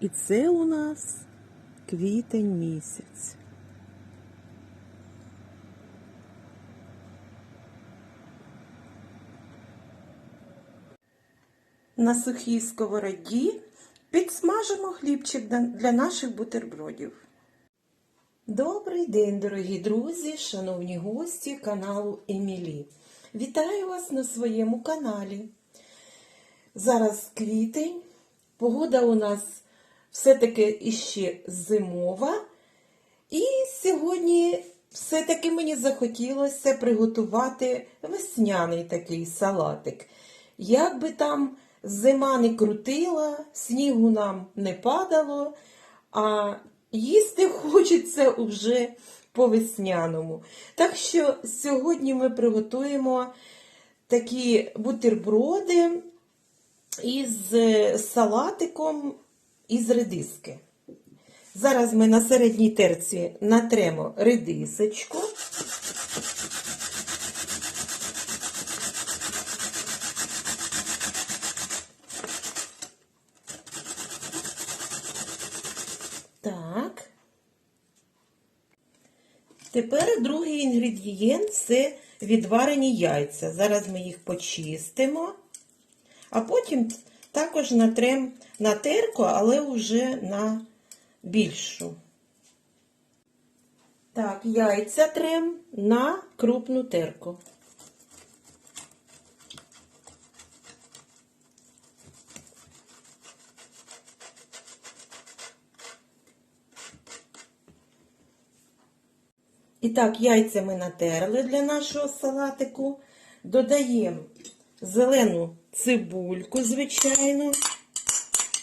І це у нас квітень місяць. На сухій сковороді підсмажимо хлібчик для- наших бутербродів. Добрий день, дорогі друзі, шановні гості каналу Емілі. Вітаю вас на своєму каналі. Зараз квітень, погода у нас все-таки іще зимова. І сьогодні все-таки мені захотілося приготувати весняний такий салатик. Як би там зима не крутила, снігу нам не падало, а їсти хочеться вже по-весняному. Так що сьогодні ми приготуємо такі бутерброди із салатиком із редиски. Зараз ми на середній терці натремо редисочку. Так. Тепер другий інгредієнт це відварені яйця. Зараз ми їх почистимо, а потім також натрем на терку, але вже на більшу. Так, яйця трем на крупну терку. І так, яйця ми натерли для нашого салатику. Додаємо зелену цибульку, звичайно.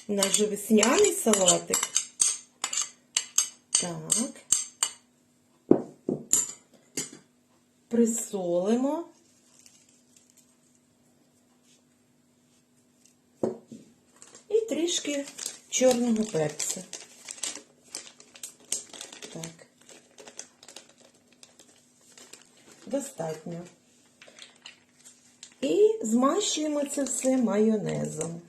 У нас же весняний салатик. Так. Присолимо. І трішки чорного перцю. Так. Достатньо. Змащуємо це все майонезом.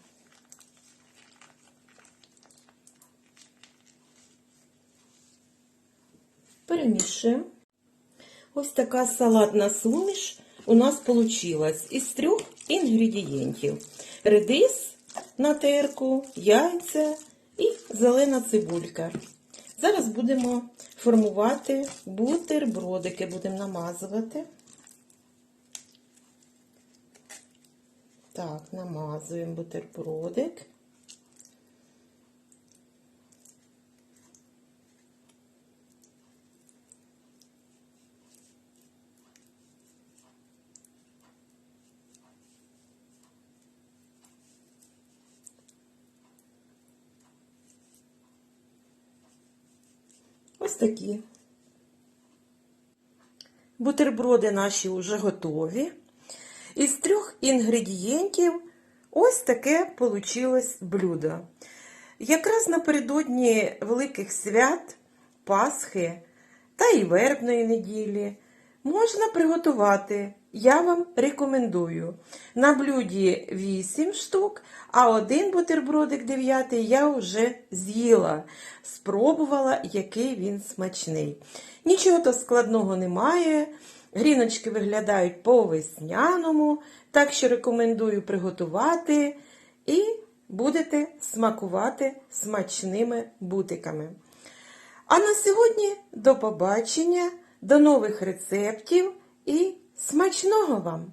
Перемішуємо. Ось така салатна суміш у нас вийшла із трьох інгредієнтів: редис на терку, яйця і зелена цибулька. Зараз будемо формувати бутербродики, будемо намазувати. Так, намазуємо бутербродик. Ось такі. Бутерброди наші вже готові. Із трьох інгредієнтів ось таке получилось блюдо. Якраз напередодні великих свят, Пасхи та і вербної неділі можна приготувати. Я вам рекомендую. На блюді 8 штук, а один бутербродик 9 я вже з'їла. Спробувала, який він смачний. Нічого то складного немає. Гріночки виглядають по-весняному, так що рекомендую приготувати і будете смакувати смачними бутиками. А на сьогодні до побачення, до нових рецептів і смачного вам!